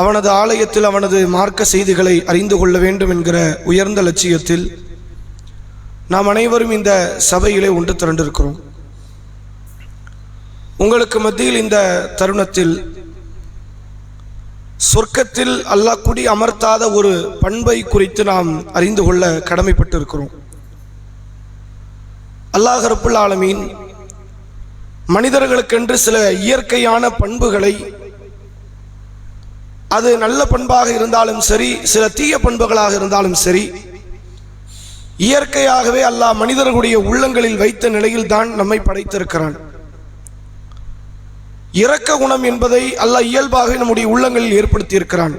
அவனது ஆலயத்தில் அவனது மார்க்க செய்திகளை அறிந்து கொள்ள வேண்டும் என்கிற உயர்ந்த லட்சியத்தில் நாம் அனைவரும் இந்த சபையிலே ஒன்று திரண்டிருக்கிறோம். உங்களுக்கு மத்தியில் இந்த தருணத்தில் சொர்க்கத்தில் அல்லாஹ் குடி அமர்த்தாத ஒரு பண்பை குறித்து நாம் அறிந்து கொள்ள கடமைப்பட்டிருக்கிறோம். அல்லாஹ் ரப்புல் ஆலமீன் மனிதர்களுக்கென்று சில இயற்கையான பண்புகளை அது நல்ல பண்பாக இருந்தாலும் சரி சில தீய பண்புகளாக இருந்தாலும் சரி இயற்கையாகவே அல்லாஹ் மனிதர்களுடைய உள்ளங்களில் வைத்த நிலையில் தான் நம்மை படைத்திருக்கிறான். இரக்க குணம் என்பதை அல்லாஹ் இயல்பாக நம்முடைய உள்ளங்களில் ஏற்படுத்தியிருக்கிறான்.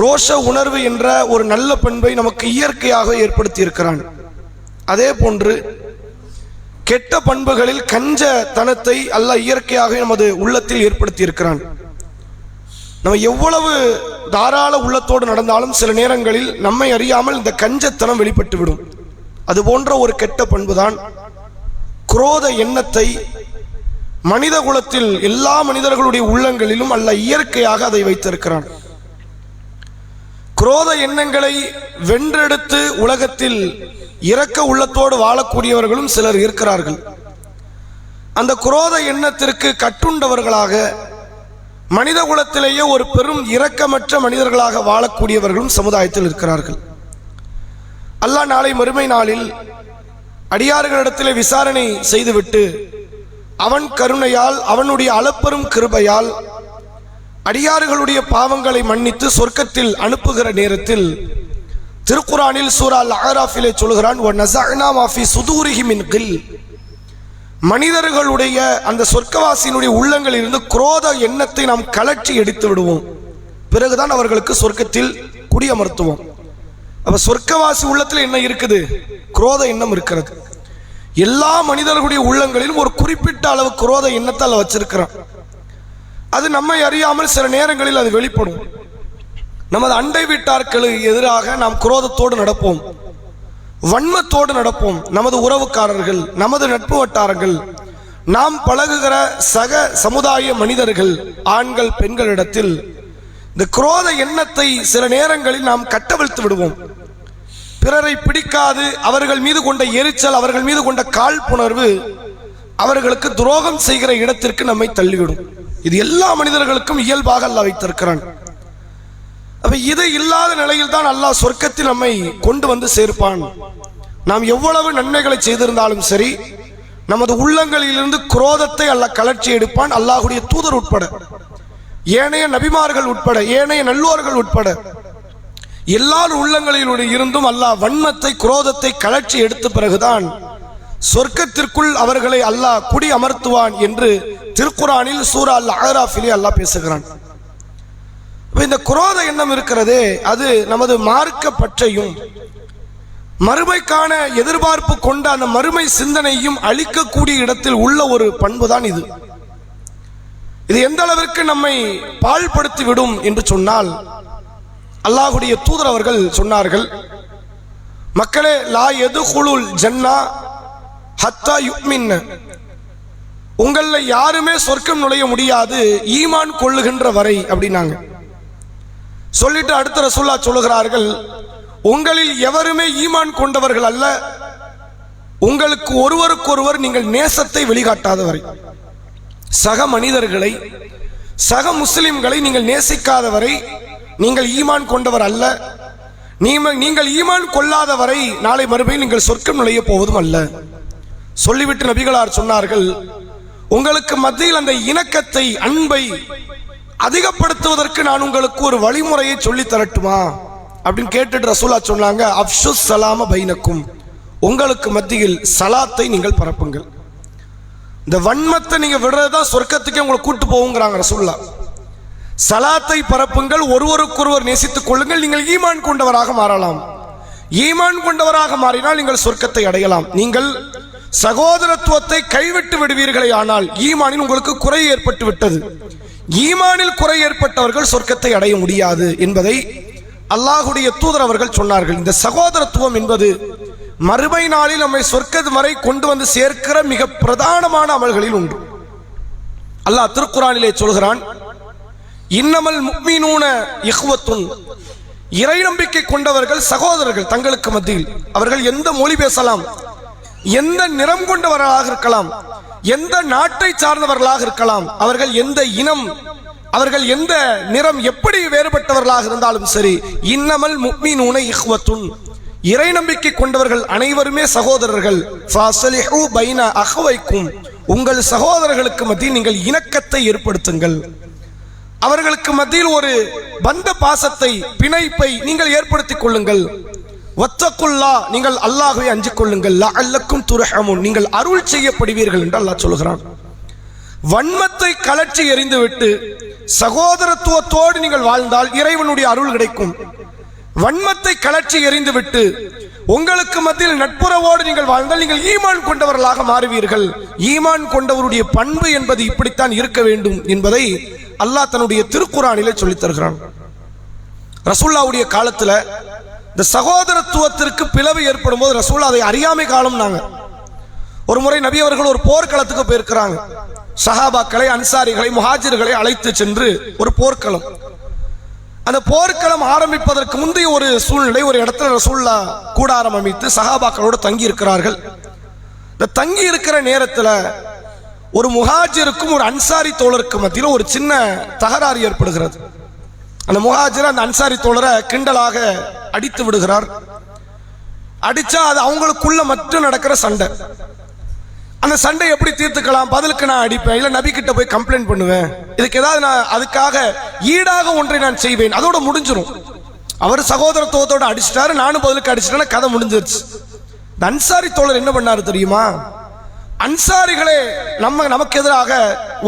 ரோஷ உணர்வு என்ற ஒரு நல்ல பண்பை நமக்கு இயற்கையாக ஏற்படுத்தியிருக்கிறான். அதே போன்று கெட்ட பண்புகளில் கஞ்ச தனத்தை அல்லாஹ் இயற்கையாக நமது உள்ளத்தில் ஏற்படுத்தியிருக்கிறான். நம்ம எவ்வளவு தாராள உள்ளத்தோடு நடந்தாலும் சில நேரங்களில் நம்மை அறியாமல் இந்த கஞ்சத்தனம் வெளிப்பட்டு விடும். அது போன்ற ஒரு கெட்ட பண்புதான் குரோத எண்ணத்தை மனித குலத்தில் எல்லா மனிதர்களுடைய உள்ளங்களிலும் அல்ல இயற்கையாக அதை வைத்திருக்கிறான். குரோத எண்ணங்களை வென்றெடுத்து உலகத்தில் இரக்க உள்ளத்தோடு வாழக்கூடியவர்களும் சிலர் இருக்கிறார்கள். அந்த குரோத எண்ணத்திற்கு கட்டுண்டவர்களாக மனித குலத்திலேயே ஒரு பெரும் இரக்கமற்ற மனிதர்களாக வாழக்கூடியவர்களும் சமுதாயத்தில் இருக்கிறார்கள் அல்லாஹ் நாளை மறுமை நாளில் அடியார்களிடத்திலே விசாரணை செய்துவிட்டு அவன் கருணையால் அவனுடைய அளப்பெரும் கிருபையால் அடியார்களுடைய பாவங்களை மன்னித்து சொர்க்கத்தில் அனுப்புகிற நேரத்தில் திருக்குறானில் சூரா அல் அஹராஃபிலே சொல்கிறான் ஒன் நஸஅனா மாஃபி கில்." மனிதர்களுடைய அந்த சொர்க்கவாசியினுடைய உள்ளங்களில் இருந்து குரோத எண்ணத்தை நாம் கலற்றி எடுத்து விடுவோம். பிறகுதான் அவர்களுக்கு சொர்க்கத்தில் குடியமர்த்துவோம். அப்ப சொர்க்கவாசி உள்ளத்தில் என்ன இருக்குது? குரோத எண்ணம் இருக்கிறது. எல்லா மனிதர்களுடைய உள்ளங்களிலும் ஒரு குறிப்பிட்ட அளவு குரோத எண்ணத்தை அதில் வச்சிருக்கிறான். அது நம்மை அறியாமல் சில நேரங்களில் அது வெளிப்படும். நமது அண்டை வீட்டார்களுக்கு எதிராக நாம் குரோதத்தோடு நடப்போம். வன்மத்தோடு நடப்போம் நமது உறவுக்காரர்கள் நமது நட்பு வட்டாரங்கள். நாம் பழகுகிற சக சமுதாய மனிதர்கள் ஆண்கள் பெண்களிடத்தில் இந்த குரோத எண்ணத்தை சில நேரங்களில் நாம் கட்டவிழ்த்து விடுவோம். பிறரை பிடிக்காது அவர்கள் மீது கொண்ட எரிச்சல் அவர்கள் மீது கொண்ட காழ்ப்புணர்வு அவர்களுக்கு துரோகம் செய்கிற இடத்திற்கு நம்மை தள்ளிவிடும். இது எல்லா மனிதர்களுக்கும் இயல்பாக அல்ல வைத்திருக்கிறான். இது இல்லாத நிலையில் தான் அல்லாஹ் சொர்க்கத்தில் நம்மை கொண்டு வந்து சேர்ப்பான். நாம் எவ்வளவு நன்மைகளை செய்திருந்தாலும் சரி நமது உள்ளங்களிலிருந்து குரோதத்தை அல்லாஹ் கலர்ச்சி எடுப்பான். அல்லாஹுடைய தூதர் உட்பட ஏனைய நபிமார்கள் உட்பட ஏனைய நல்லோர்கள் உட்பட எல்லார் உள்ளங்களில் இருந்தும் அல்லாஹ் வன்மத்தை குரோதத்தை கலர்ச்சி எடுத்த பிறகுதான் சொர்க்கத்திற்குள் அவர்களை அல்லாஹ் குடி அமர்த்துவான் என்று திருக்குறானில் சூரா அல்ல அஹராஃபிலே அல்லாஹ் பேசுகிறான். இந்த குரோத எண்ணம் இருக்கிறதே அது நமது மார்க்க பற்றையும் மறுமைக்கான எதிர்பார்ப்பு கொண்ட அந்த மறுமை சிந்தனையும் அழிக்கக்கூடிய இடத்தில் உள்ள ஒரு பண்பு தான் இது. இது எந்த அளவிற்கு நம்மை பாழ்படுத்தி விடும் என்று சொன்னால் அல்லாஹுடைய தூதர் அவர்கள் சொன்னார்கள் மக்களே லா எது குழுல் ஜன்னா ஹத்தா யுக்மின் உங்களில் யாருமே சொர்க்கம் நுழைய முடியாது ஈமான் கொள்ளுகின்ற வரை அப்படின்னாங்க. சொல்லிட்டு அடுத்த ரசுல்லா சொல்லுகிறார்கள் உங்களில் எவருமே ஈமான் கொண்டவர்கள் அல்ல. உங்களுக்கு ஒருவருக்கொருவர் நீங்கள் நேசத்தை வெளிக்காட்டாதவரை சக மனிதர்களை சக முஸ்லிம்களை நீங்கள் நேசிக்காதவரை நீங்கள் ஈமான் கொண்டவர் அல்ல. நீங்கள் ஈமான் கொள்ளாதவரை நாளை மறுபடியும் நீங்கள் சொர்க்கம் நுழைய போவதும் அல்ல. சொல்லிவிட்டு நபிகளார் சொன்னார்கள் உங்களுக்கு மத்தியில் அந்த இணக்கத்தை அன்பை அதிகப்படுத்துவதற்கு நான் உங்களுக்கு ஒரு வழிமுறையை சொல்லி தரட்டுமா? அப்படின்னு கேட்டுட்டு ரசூலா சொன்னாங்க அப்ஷுஸ் சலாம பைனக்கும். உங்களுக்கு மத்தியில் சலாத்தை நீங்கள் பரப்புங்கள். இந்த வன்மத்தை நீங்க விடுறதுதான் சொர்க்கத்துக்கே உங்களை கூட்டு போகுங்கிறாங்க ரசூல்லா சலாத்தை பரப்புங்கள் ஒருவருக்கொருவர் நேசித்துக் கொள்ளுங்கள் நீங்கள் ஈமான் கொண்டவராக மாறலாம். ஈமான் கொண்டவராக மாறினால் நீங்கள் சொர்க்கத்தை அடையலாம். நீங்கள் சகோதரத்துவத்தை கைவிட்டு விடுவீர்களே ஆனால் ஈமானின் உங்களுக்கு குறை ஏற்பட்டு விட்டது ஈமானில் குறை ஏற்பட்டவர்கள் சொர்க்கத்தை அடைய முடியாது என்பதை அல்லாஹுடைய தூதர் அவர்கள் சொன்னார்கள். இந்த சகோதரத்துவம் என்பது மறுமை நாளில் நம்மை சொர்க்கது வரை கொண்டு வந்து சேர்க்கிற மிக பிரதானமான அமல்களில் உண்டு அல்லாஹ் திருக்குறானிலே சொல்கிறான் இன்னமல் முக்மீனூன இஹ்வத்துன். இறை நம்பிக்கை கொண்டவர்கள் சகோதரர்கள் தங்களுக்கு மத்தியில் அவர்கள் எந்த மொழி பேசலாம் எந்த நிறம் கொண்டவர்களாக இருக்கலாம் எந்த நாட்டை சார்ந்தவர்களாக இருக்கலாம் அவர்கள் எந்த இனம் அவர்கள் எந்த நிறம் எப்படி வேறுபட்டவர்களாக இருந்தாலும் சரி இன்னமல் முக்மீனூன இஹ்வத்துன். இறை நம்பிக்கை கொண்டவர்கள் அனைவருமே சகோதரர்கள். பைன அஹ்வைக்கும். உங்கள் சகோதரர்களுக்கு மத்தியில் நீங்கள் இணக்கத்தை ஏற்படுத்துங்கள். அவர்களுக்கு மத்தியில் ஒரு பந்த பாசத்தை பிணைப்பை நீங்கள் ஏற்படுத்திக் கொள்ளுங்கள். வத்தக்குல்லா நீங்கள் அல்லாஹுவை அஞ்சு கொள்ளுங்கள் அல்லக்கும் துர்ஹமுன். நீங்கள் அருள் செய்யப்படுவீர்கள் என்று அல்லாஹ் சொல்கிறான். வன்மத்தை கலற்றி எறிந்துவிட்டு சகோதரத்துவத்தோடு நீங்கள் வாழ்ந்தால் இறைவனுடைய அருள் கிடைக்கும். வன்மத்தை கலற்றி எறிந்துவிட்டு உங்களுக்கு மத்தியில் நட்புறவோடு நீங்கள் வாழ்ந்தால் நீங்கள் ஈமான் கொண்டவர்களாக மாறுவீர்கள். ஈமான் கொண்டவருடைய பண்பு என்பது இப்படித்தான் இருக்க வேண்டும் என்பதை அல்லாஹ் தன்னுடைய திருக்குறானிலே சொல்லித் தருகிறான். ரசுல்லாவுடைய காலத்தில் இந்த சகோதரத்துவத்திற்கு பிளவு ஏற்படும் போது ரசூல் அதை அறியாமை காலம் நாங்க ஒரு முறை நபி அவர்கள் ஒரு போர்க்களத்துக்கு போயிருக்கிறாங்க. சஹாபாக்களை அன்சாரிகளை முஹாஜிர்களை அழைத்து சென்று ஒரு போர்க்களம். அந்த போர்க்களம் ஆரம்பிப்பதற்கு முந்தைய ஒரு சூழ்நிலை ஒரு இடத்துல ரசூல்லா கூடாரம் அமைத்து சஹாபாக்களோடு தங்கி இருக்கிறார்கள் இந்த தங்கி இருக்கிற நேரத்தில் ஒரு முஹாஜிருக்கும் ஒரு அன்சாரி தோழருக்கும் மத்தியில் ஒரு சின்ன தகராறு ஏற்படுகிறது. அந்த முகாஜர் அந்த அன்சாரி தோழரை கிண்டலாக அடித்து விடுகிறார். அடிச்சா அது அவங்களுக்குள்ள மட்டும் நடக்கிற சண்டை. அந்த சண்டை எப்படி தீர்த்துக்கலாம்? பதிலுக்கு நான் அடிப்பேன். இல்லை நபி கிட்ட போய் கம்ப்ளைண்ட் பண்ணுவேன். இதுக்கு ஏதாவது நான் அதுக்காக ஈடாக ஒன்றை நான் செய்வேன். அதோட முடிஞ்சிடும் அவர் சகோதரத்துவத்தோட அடிச்சிட்டாரு. நானும் பதிலுக்கு அடிச்சிட்டேன்னா கதை முடிஞ்சிருச்சு. இந்த அன்சாரி தோழர் என்ன பண்ணாரு தெரியுமா? அன்சாரிகளே நம்ம நமக்கு எதிராக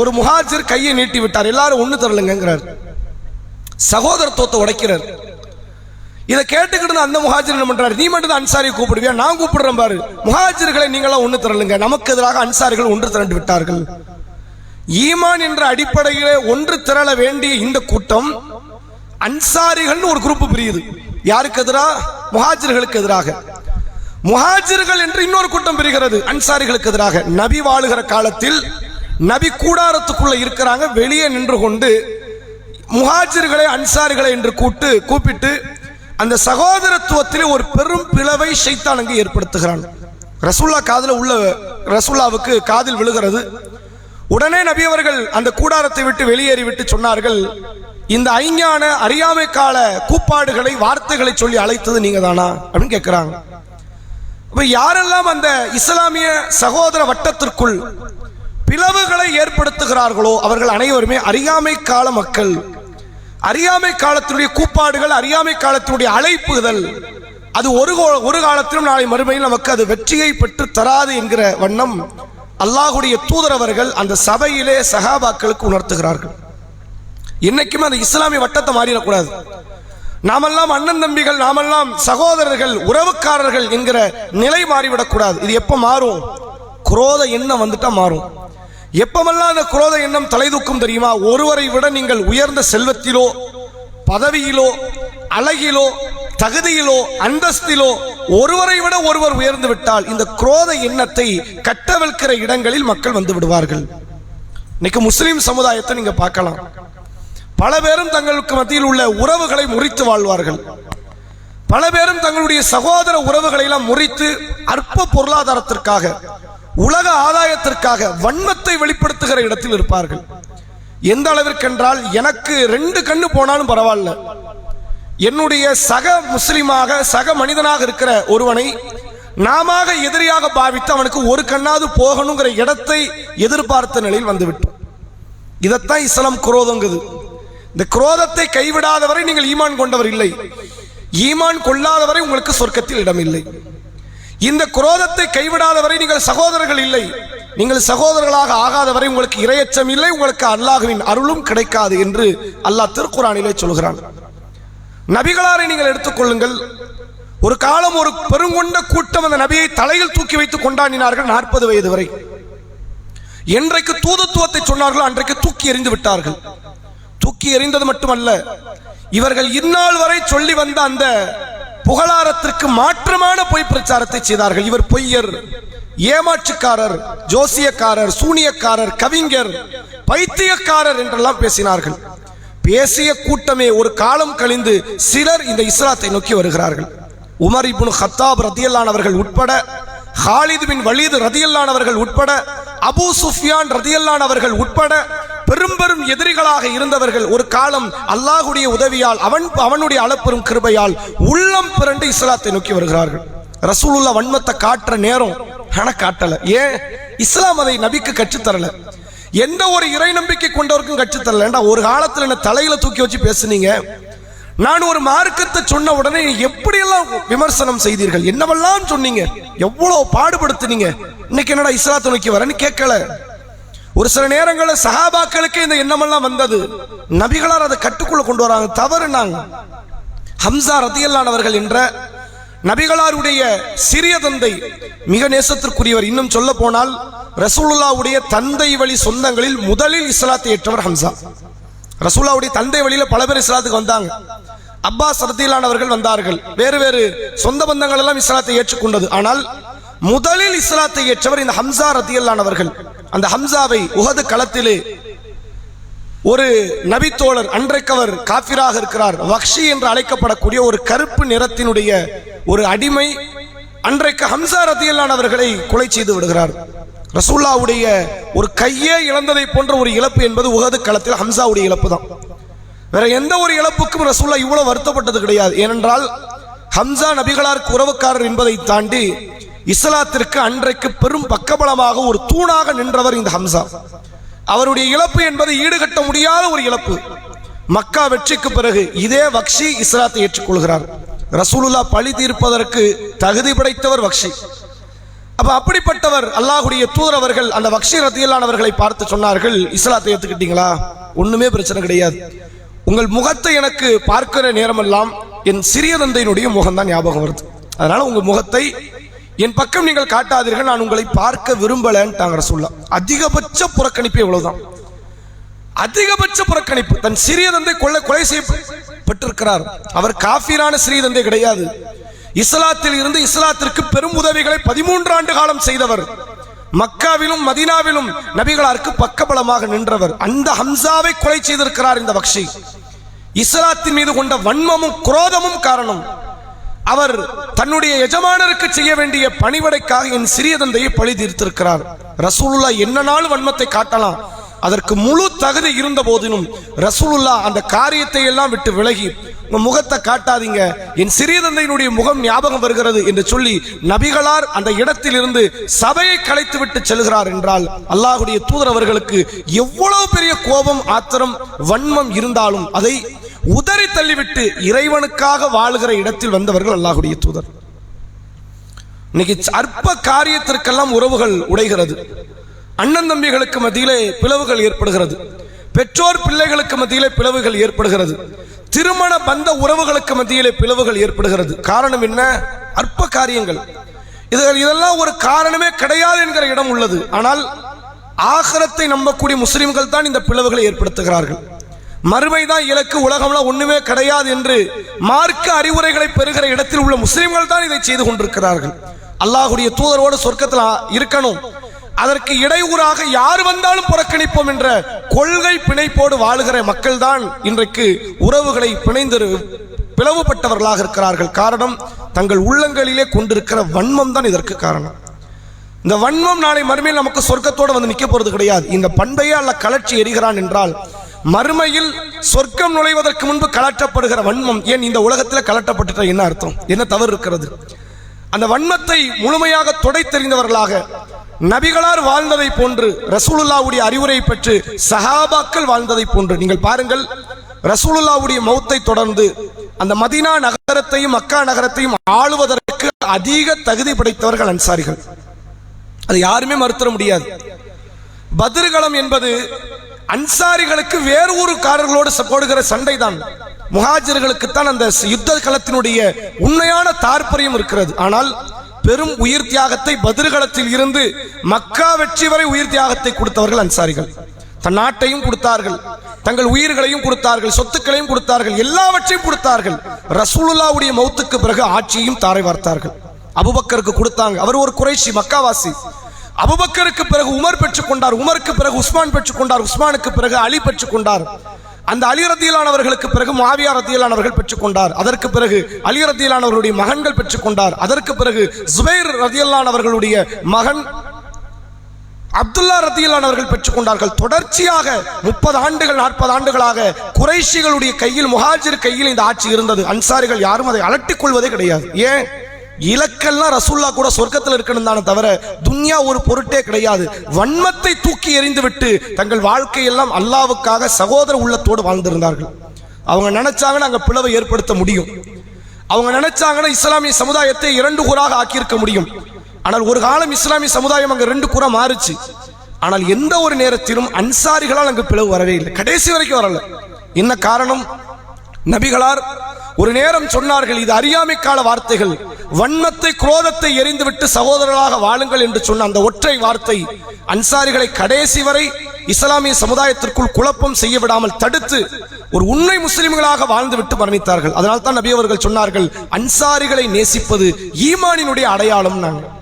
ஒரு முகாஜர் கையை நீட்டி விட்டார் எல்லாரும் ஒன்று தரலுங்கிறார் சகோதரத்துவத்தை உடைக்கிறார். இதை கேட்டுக்கிட்டு அந்த முஹாஜிர் என்ன பண்றாரு? நீ மட்டும் தான் அன்சாரியை கூப்பிடுவியா? நான் கூப்பிடுறேன் பாரு. முகாஜர்களை நீங்களாம் ஒன்று திரளுங்க நமக்கு எதிராக அன்சாரிகள் ஒன்று திரண்டு விட்டார்கள். ஈமான் என்ற அடிப்படையிலே ஒன்று திரள வேண்டிய இந்த கூட்டம் அன்சாரிகள்னு ஒரு குரூப் பிரியுது. யாருக்கு எதிராக முஹாஜிர்களுக்கு எதிராக. முஹாஜிர்கள் என்று இன்னொரு கூட்டம் பிரிகிறது. அன்சாரிகளுக்கு எதிராக. நபி வாழுகிற காலத்தில் நபி கூடாரத்துக்குள்ள இருக்கிறாங்க. வெளியே நின்று கொண்டு முஹாஜிர்களை அன்சாரிகளை என்று கூட்டு கூப்பிட்டு அந்த சகோதரத்துவத்திலே ஒரு பெரும் பிளவை ஷைத்தான் அங்கு ஏற்படுத்துகிறான். ரசூல்லா காதில் உள்ள ரசூல்லாவுக்கு காதில் விழுகிறது. உடனே நபி அவர்கள் அந்த கூடாரத்தை விட்டு வெளியேறிவிட்டு சொன்னார்கள் இந்த ஐஞான அறியாமை கால கூப்பாடுகளை வார்த்தைகளை சொல்லி அழைத்தது நீங்க தானா? அப்படின்னு கேட்கிறாங்க இப்போ யாரெல்லாம் அந்த இஸ்லாமிய சகோதர வட்டத்திற்குள் பிளவுகளை ஏற்படுத்துகிறார்களோ அவர்கள் அனைவருமே அறியாமை கால மக்கள். அறியாமை காலத்தினுடைய கூப்பாடுகள் அறியாமை காலத்தினுடைய அழைப்புதல் அது ஒரு கோ- ஒரு காலத்திலும் நாளை மறுமையில் நமக்கு அது வெற்றியை பெற்று தராது என்கிற வண்ணம் அல்லாஹுடைய தூதரவர்கள் அந்த சபையிலே சகாபாக்களுக்கு உணர்த்துகிறார்கள். இன்னைக்குமே அந்த இஸ்லாமிய வட்டத்தை மாறிடக்கூடாது. நாமெல்லாம் அண்ணன் தம்பிகள் நாமெல்லாம் சகோதரர்கள் உறவுக்காரர்கள் என்கிற நிலை மாறிவிடக்கூடாது. இது எப்போ மாறும்? குரோத எண்ணம் வந்துட்டா மாறும். எப்பமெல்லாம் அந்த குரோத எண்ணம் தலைதூக்கும் தெரியுமா? ஒருவரை விட நீங்கள் உயர்ந்த செல்வத்திலோ பதவியிலோ அழகிலோ தகுதியிலோ அந்தஸ்திலோ ஒருவரை விட ஒருவர் உயர்ந்து விட்டால் இந்த குரோத எண்ணத்தை கட்டவிழ்க்கிற இடங்களில் மக்கள் வந்து விடுவார்கள். இன்னைக்கு முஸ்லீம் சமுதாயத்தை நீங்க பார்க்கலாம். பல பேரும் தங்களுக்கு மத்தியில் உள்ள உறவுகளை முறித்து வாழ்வார்கள். பல பேரும் தங்களுடைய சகோதர உறவுகளை எல்லாம் முறித்து அற்ப பொருளாதாரத்திற்காக உலக ஆதாயத்திற்காக வன்மத்தை வெளிப்படுத்துகிற இடத்தில் இருப்பார்கள். எந்த அளவிற்கென்றால் எனக்கு ரெண்டு கண்ணு போனாலும் பரவாயில்ல. என்னுடைய சக முஸ்லிமாக சக மனிதனாக இருக்கிற ஒருவனை நாம எதிரியாக பாவித்து அவனுக்கு ஒரு கண்ணாவது போகணுங்கிற இடத்தை எதிர்பார்த்த நிலையில் வந்துவிட்டோம். இதைத்தான் இஸ்லாம் குரோதங்குது. இந்த குரோதத்தை கைவிடாதவரை நீங்கள் ஈமான் கொண்டவர் இல்லை. ஈமான் கொள்ளாதவரை உங்களுக்கு சொர்க்கத்தில் இடம் இல்லை இந்த குரோதத்தை கைவிடாதவரை நீங்கள் சகோதரர்கள் இல்லை. நீங்கள் சகோதரர்களாக ஆகாதவரை உங்களுக்கு இரையச்சம் இல்லை உங்களுக்கு அல்லாஹுவின் அருளும் கிடைக்காது என்று அல்லாஹ் திருக்குறானிலே சொல்கிறான். நபிகளாரை நீங்கள் எடுத்துக்கொள்ளுங்கள் ஒரு காலம் ஒரு பெருங்கொண்ட கூட்டம் அந்த நபியை தலையில் தூக்கி வைத்து கொண்டாடினார்கள் நாற்பது வயது வரை. என்றைக்கு தூதத்துவத்தை சொன்னார்களோ அன்றைக்கு தூக்கி எறிந்து விட்டார்கள். தூக்கி எறிந்தது மட்டுமல்ல இவர்கள் இந்நாள் வரை சொல்லி வந்த அந்த புகழாரத்திற்கு மாற்றமான பொய் பிரச்சாரத்தை செய்தார்கள். இவர் பொய்யர் ஏமாற்றுக்காரர் ஜோசியக்காரர் சூனியக்காரர் கவிஞர் பைத்தியக்காரர் என்றெல்லாம் பேசினார்கள். பேசிய கூட்டமே ஒரு காலம் கழிந்து சிலர் இந்த இஸ்லாத்தை நோக்கி வருகிறார்கள். உமர் இப்னு ஹத்தாப் ரத்தியல்லானவர்கள் உட்பட ஹாலித் பின் வலீது ரதியல்லானவர்கள் உட்பட அபு சுஃபியான் ரதியல்லானவர்கள் உட்பட பெரும் பெரும் எதிரிகளாக இருந்தவர்கள் ஒரு காலம் அல்லாஹுடைய உதவியால் அவன் அவனுடைய அளப்பெரும் கிருபையால் உள்ளம் பிறண்டு இஸ்லாத்தை நோக்கி வருகிறார்கள். ரசூலுள்ள வன்மத்தை காட்டுற நேரம் ஆனா காட்டல. ஏன்? இஸ்லாம் அதை நபிக்கு கற்றுத்தரல. எந்த ஒரு இறை நம்பிக்கை கொண்டவருக்கும் கற்றுத்தரல. ஏண்டா ஒரு காலத்தில் என்ன தலையில தூக்கி வச்சு பேசுனீங்க? நான் ஒரு மார்க்கத்தை சொன்ன உடனே எப்படியெல்லாம் விமர்சனம் செய்தீர்கள்? என்னவெல்லாம் சொன்னீங்க? எவ்வளவு பாடுபடுத்துனீங்க? இன்னைக்கு என்னடா இஸ்லாத்தை நோக்கி வரேன்னு கேட்கல. ஒரு சில நேரங்களில் சகாபாக்களுக்கு இந்த எண்ணமெல்லாம் வந்தது. நபிகளார் அதை கட்டுக்குள்ள கொண்டு வராங்க. தவறு நாங்க ஹம்சா ரதியல்லானவர்கள் என்ற நபிகளாருடைய சிறிய தந்தை மிக நேசத்திற்குரியவர் இன்னும் சொல்ல போனால் ரசூலுல்லாவுடைய தந்தை வழி சொந்தங்களில் முதலில் இஸ்லாத்தை ஏற்றவர் ஹம்சா. ரசூலாவுடைய தந்தை வழியில பல பேர் இஸ்லாத்துக்கு வந்தாங்க. அப்பாஸ் ரத்தியிலானவர்கள் வந்தார்கள். வேறு வேறு சொந்த பந்தங்கள் எல்லாம் இஸ்லாத்தை ஏற்றுக்கொண்டது. ஆனால் முதலில் இஸ்லாத்தை ஏற்றவர் இந்த ஹம்சா ரத்தியல்லானவர்கள் அந்த ஹம்சாவை உகது களத்திலே ஒரு நபித்தோழர் அன்றைக்கு அவர் காபிராக இருக்கிறார். வக்ஷி என்று அழைக்கப்படக்கூடிய ஒரு கருப்பு நிறத்தினுடைய ஒரு அடிமை அன்றைக்கு ஹம்சா ரத்தியல்லானவர்களை கொலை செய்து விடுகிறார். ரசூல்லாவுடைய ஒரு கையே இழந்ததை போன்ற ஒரு இழப்பு என்பது உகது களத்தில் ஹம்சாவுடைய இழப்பு தான். வேற எந்த ஒரு இழப்புக்கும் ரசூல்லா இவ்வளவு வருத்தப்பட்டது கிடையாது. ஏனென்றால் ஹம்சா நபிகளாருக்கு உறவுக்காரர் என்பதை தாண்டி இஸ்லாத்திற்கு அன்றைக்கு பெரும் பக்கபலமாக ஒரு தூணாக நின்றவர் இந்த ஹம்சா. அவருடைய இழப்பு என்பது ஈடுகட்ட முடியாத ஒரு இழப்பு. மக்கா வெற்றிக்கு பிறகு இதே வக்ஷி இஸ்லாத்தை ஏற்றுக்கொள்கிறார். ரசூலுல்லா பழி தீர்ப்பதற்கு தகுதி படைத்தவர் வக்ஷி. அப்ப அப்படிப்பட்டவர் அல்லாஹுடைய தூதரவர்கள் அந்த வக்ஷி ரத்தியலானவர்களை பார்த்து சொன்னார்கள் இஸ்லாத்தை ஏத்துக்கிட்டீங்களா? ஒண்ணுமே பிரச்சனை கிடையாது. உங்கள் முகத்தை எனக்கு பார்க்கிற நேரமெல்லாம் என் சிறிய தந்தையினுடைய முகம் தான் ஞாபகம் வருது. அதனால உங்கள் முகத்தை என் பக்கம் நீங்கள் காட்டாதீர்கள் நான் உங்களை பார்க்க விரும்பலன்ட்டாங்க சொல்ல அதிகபட்ச புறக்கணிப்பு இவ்வளவுதான் அதிகபட்ச புறக்கணிப்பு. தன் சிறிய தந்தை கொள்ள கொலை செய்யப்பட்டிருக்கிறார். அவர் காஃபீரான சிறிய தந்தை கிடையாது. இஸ்லாத்தில் இருந்து இஸ்லாத்திற்கு பெரும் உதவிகளை பதிமூன்று ஆண்டு காலம் செய்தவர். மக்காவிலும் மதீனாவிலும் நபிகளாருக்கு பக்கபலமாக நின்றவர். அந்த ஹம்சாவை கொலை செய்திருக்கிறார் இந்த பக்ஷி இஸ்லாத்தின் மீது கொண்ட வன்மமும் குரோதமும் காரணம். அவர் தன்னுடைய எஜமானருக்கு செய்ய வேண்டிய பணிவடைக்காக என் சிறிய தந்தையை பழி தீர்த்திருக்கிறார். ரசூலுல்லா என்ன நாள் வன்மத்தை காட்டலாம்? அதற்கு முழு தகுதி இருந்த போதிலும் ரசூலுல்லா அந்த காரியத்தை எல்லாம் விட்டு விலகி உங்க முகத்தை காட்டாதீங்க. என் சிறிய தந்தையினுடைய முகம் ஞாபகம் வருகிறது என்று சொல்லி நபிகளார் அந்த இடத்தில் இருந்து சபையை கலைத்து விட்டு செல்கிறார் என்றால் அல்லாஹுடைய தூதர் அவர்களுக்கு எவ்வளவு பெரிய கோபம் ஆத்திரம் வன்மம் இருந்தாலும் அதை உதறி தள்ளிவிட்டு இறைவனுக்காக வாழுகிற இடத்தில் வந்தவர்கள் அல்லாஹுடைய தூதர். இன்னைக்கு அற்ப காரியத்திற்கெல்லாம் உறவுகள் உடைகிறது. அண்ணன் தம்பிகளுக்கு மத்தியிலே பிளவுகள் ஏற்படுகிறது. பெற்றோர் பிள்ளைகளுக்கு மத்தியிலே பிளவுகள் ஏற்படுகிறது. திருமண பந்த உறவுகளுக்கு மத்தியிலே பிளவுகள் ஏற்படுகிறது. காரணம் என்ன? அற்ப காரியங்கள். இது இதெல்லாம் ஒரு காரணமே கிடையாது என்கிற இடம் உள்ளது. ஆனால் ஆகரத்தை நம்பக்கூடிய முஸ்லிம்கள் தான் இந்த பிளவுகளை ஏற்படுத்துகிறார்கள். மறுமை தான் இலக்கு உலகம்லாம் ஒண்ணுமே கிடையாது என்று மார்க்க அறிவுரைகளை பெறுகிற இடத்தில் உள்ள முஸ்லிம்கள் தான் இதை செய்து கொண்டிருக்கிறார்கள். அல்லாஹுடைய தூதரோடு சொர்க்கத்தில் இருக்கணும். அதற்கு இடையூறாக யார் வந்தாலும் புறக்கணிப்போம் என்ற கொள்கை பிணைப்போடு வாழுகிற மக்கள் தான் இன்றைக்கு உறவுகளை பிணைந்து பிளவுபட்டவர்களாக இருக்கிறார்கள். காரணம் தங்கள் உள்ளங்களிலே கொண்டிருக்கிற வன்மம் தான் இதற்கு காரணம். இந்த வன்மம் நாளை மறுமையில் நமக்கு சொர்க்கத்தோடு வந்து நிற்க போகிறது கிடையாது. இந்த பண்பையே அல்ல கலர்ச்சி எரிகிறான் என்றால் மறுமையில் சொர்க்கம் நுழைவதற்கு முன்பு கலற்றப்படுகிற வன்மம் ஏன் இந்த உலகத்தில் கலட்டப்பட்டுட்ட என்ன அர்த்தம்? என்ன தவறு இருக்கிறது? அந்த வன்மத்தை முழுமையாக தொடை தெரிந்தவர்களாக நபிகளார் வாழ்ந்ததை போன்று ரசூலுல்லாவுடைய அறிவுரை பெற்று சஹாபாக்கள் வாழ்ந்ததை போன்று நீங்கள் பாருங்கள் ரசூலுல்லாவுடைய மௌத்தை தொடர்ந்து அந்த மதீனா நகரத்தையும் மக்கா நகரத்தையும் ஆளுவதற்கு அதிக தகுதி படைத்தவர்கள் அன்சாரிகள். அது யாருமே மறுத்தர முடியாது. பத்ருகளம் என்பது அன்சாரிகளுக்கு வேறு ஒரு காரர்களோடு ச- போடுகிற சண்டை தான் முஹாஜர்களுக்குத்தான் அந்த யுத்த களத்தினுடைய உண்மையான தாற்பயம் இருக்கிறது. ஆனால் பெரும் உயிர் தியாகத்தை பதிர்களத்தில் இருந்து மக்கா வெற்றி வரை உயிர் தியாகத்தை கொடுத்தவர்கள் அன்சாரிகள். தன் நாட்டையும் கொடுத்தார்கள் தங்கள் உயிர்களையும் கொடுத்தார்கள் சொத்துக்களையும் கொடுத்தார்கள் எல்லாவற்றையும் கொடுத்தார்கள். ரசூலுல்லாவுடைய மௌத்துக்கு பிறகு ஆட்சியையும் தாரை வார்த்தார்கள். அபுபக்கருக்கு கொடுத்தாங்க. அவர் ஒரு குறைஷி மக்காவாசி. அபுபக்கருக்கு பிறகு உமர் பெற்றுக் கொண்டார் உமருக்கு பிறகு உஸ்மான் பெற்றுக் கொண்டார் உஸ்மானுக்கு பிறகு அலி பெற்றுக் கொண்டார் அந்த அலி ரத்தியலானவர்களுக்கு பிறகு மாவியா ரத்தியலானவர்கள் பெற்றுக் கொண்டார் அதற்கு பிறகு அலி ரத்தியலானவர்களுடைய மகன்கள் பெற்றுக் கொண்டார் அதற்கு பிறகு ஜுபைர் ரத்தியல்லானவர்களுடைய மகன் அப்துல்லா ரத்தியலானவர்கள் பெற்றுக் கொண்டார்கள் தொடர்ச்சியாக முப்பது ஆண்டுகள் நாற்பது ஆண்டுகளாக குறைஷிகளுடைய கையில் முஹாஜிர் கையில் இந்த ஆட்சி இருந்தது. அன்சாரிகள் யாரும் அதை அலட்டிக் கொள்வதே கிடையாது. ஏன்? இலக்கெல்லாம் ரசூல்லா கூட சொர்க்கத்தில் இருக்கணும் தானே தவிர துன்யா ஒரு பொருட்டே கிடையாது. வன்மத்தை தூக்கி எறிந்துவிட்டு தங்கள் வாழ்க்கையெல்லாம் அல்லாவுக்காக சகோதர உள்ளத்தோடு வாழ்ந்திருந்தார்கள். அவங்க நினைச்சாங்கன்னா அங்கே பிளவை ஏற்படுத்த முடியும். அவங்க நினைச்சாங்கன்னா இஸ்லாமிய சமுதாயத்தை இரண்டு கூறாக ஆக்கியிருக்க முடியும். ஆனால் ஒரு காலம் இஸ்லாமிய சமுதாயம் அங்கே ரெண்டு கூறா மாறுச்சு. ஆனால் எந்த ஒரு நேரத்திலும் அன்சாரிகளால் அங்கு பிளவு வரவே இல்லை. கடைசி வரைக்கும் வரல. என்ன காரணம்? நபிகளார் ஒரு நேரம் சொன்னார்கள் இது அறியாமை கால வார்த்தைகள். வன்மத்தை குரோதத்தை எரிந்துவிட்டு சகோதரர்களாக வாழுங்கள் என்று சொன்ன அந்த ஒற்றை வார்த்தை அன்சாரிகளை கடைசி வரை இஸ்லாமிய சமுதாயத்திற்குள் குழப்பம் செய்ய விடாமல் தடுத்து ஒரு உண்மை முஸ்லிம்களாக வாழ்ந்துவிட்டு மரணித்தார்கள். அதனால் தான் நபி அவர்கள் சொன்னார்கள் அன்சாரிகளை நேசிப்பது ஈமானினுடைய அடையாளம் நாங்கள்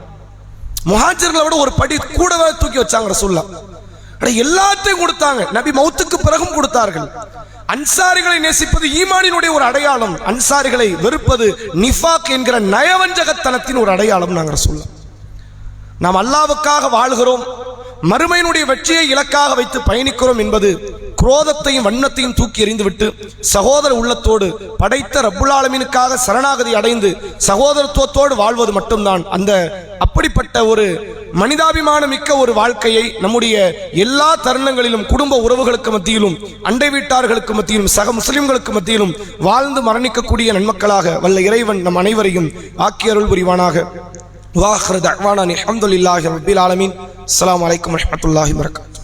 முஹாஜர்களை விட ஒரு படி கூடவே தூக்கி வச்சாங்க ரசூல்லா அட எல்லாத்தையும் கொடுத்தாங்க. நபி மௌத்துக்கு பிறகும் கொடுத்தார்கள். அன்சாரிகளை நேசிப்பது ஈமானினுடைய ஒரு அடையாளம். அன்சாரிகளை வெறுப்பது நிஃபாக் என்கிற நயவஞ்சகத்தனத்தின் ஒரு அடையாளம் நாங்கள் சொல்ல நாம் அல்லாவுக்காக வாழ்கிறோம். மறுமையினுடைய வெற்றியை இலக்காக வைத்து பயணிக்கிறோம் என்பது குரோதத்தையும் வண்ணத்தையும் தூக்கி எறிந்துவிட்டு சகோதர உள்ளத்தோடு படைத்த ரப்புலாலமீனுக்காக சரணாகதி அடைந்து சகோதரத்துவத்தோடு வாழ்வது மட்டும்தான். அந்த அப்படிப்பட்ட ஒரு மனிதாபிமானம் மிக்க ஒரு வாழ்க்கையை நம்முடைய எல்லா தருணங்களிலும் குடும்ப உறவுகளுக்கு மத்தியிலும் அண்டை வீட்டார்களுக்கு மத்தியிலும் சக முஸ்லிம்களுக்கு மத்தியிலும் வாழ்ந்து மரணிக்கக்கூடிய நன்மக்களாக வல்ல இறைவன் நம் அனைவரையும் ஆக்கியருள் புரிவானாக. வாஹர் தவானா அலமதுல்லாஹி ரபில் ஆலமீன். அஸ்லாம் வலைக்கம் வரமத்துல்லாஹி வரகாத்